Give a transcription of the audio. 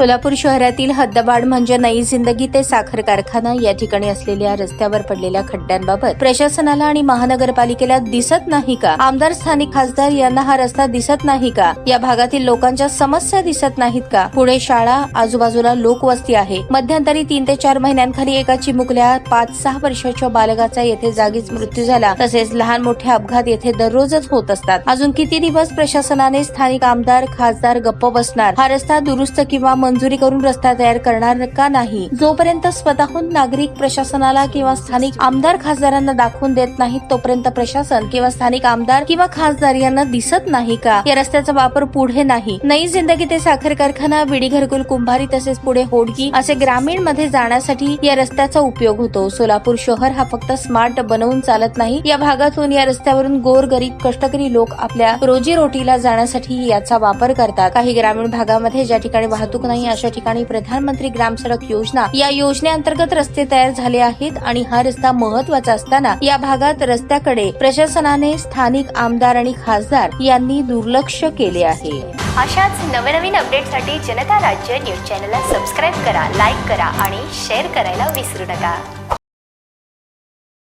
सोलापूर शहरातील हद्दबाड म्हणजे नई जिंदगी ते साखर कारखाना या ठिकाणी असलेल्या रस्त्यावर पडलेल्या खड्ड्यांबाबत प्रशासनाला आणि महानगरपालिकेला दिसत नाही का? आमदार स्थानिक खासदार यांना हा रस्ता दिसत नाही का? या भागातील लोकांच्या समस्या दिसत नाहीत का? पुणे शाळा आजूबाजूला लोकवस्ती आहे. मध्यंतरी तीन ते चार महिन्यांखाली एका चिमुकल्या पाच सहा वर्षाच्या बालकाचा येथे जागीच मृत्यू झाला. तसेच लहान मोठे अपघात येथे दररोजच होत असतात. अजून किती दिवस प्रशासनाने स्थानिक आमदार खासदार गप्प बसणार? हा रस्ता दुरुस्त किंवा मंजुरी करून रस्ता तयार करणार का नाही? जोपर्यंत स्वतःहून नागरिक प्रशासनाला किंवा स्थानिक आमदार खासदारांना दाखवून देत नाहीत तोपर्यंत प्रशासन किंवा स्थानिक आमदार किंवा खासदार यांना दिसत नाही का? या रस्त्याचा वापर पुढे नाही. नई जिंदगी ते साखर कारखाना विडी घरकुल कुंभारी तसेच पुढे होडगी असे ग्रामीणमध्ये जाण्यासाठी या रस्त्याचा उपयोग होतो. सोलापूर शहर हा फक्त स्मार्ट बनवून चालत नाही. या भागातून या रस्त्यावरून गोर गरीब कष्टकरी लोक आपल्या रोजीरोटीला जाण्यासाठी याचा वापर करतात. काही ग्रामीण भागामध्ये ज्या ठिकाणी वाहतूक नाही अशा ठिकाणी प्रधानमंत्री ग्राम सडक योजना या योजनेअंतर्गत रस्ते तयार झाले आहेत आणि हा रस्ता महत्त्वाचा असताना या भागात रस्त्याकडे प्रशासनाने स्थानिक आमदार आणि खासदार यांनी दुर्लक्ष केले आहे. अशाच नवनवीन अपडेटसाठी जनता राज्य न्यूज चॅनलला सबस्क्राईब करा लाईक करा आणि शेअर करायला विसरू नका.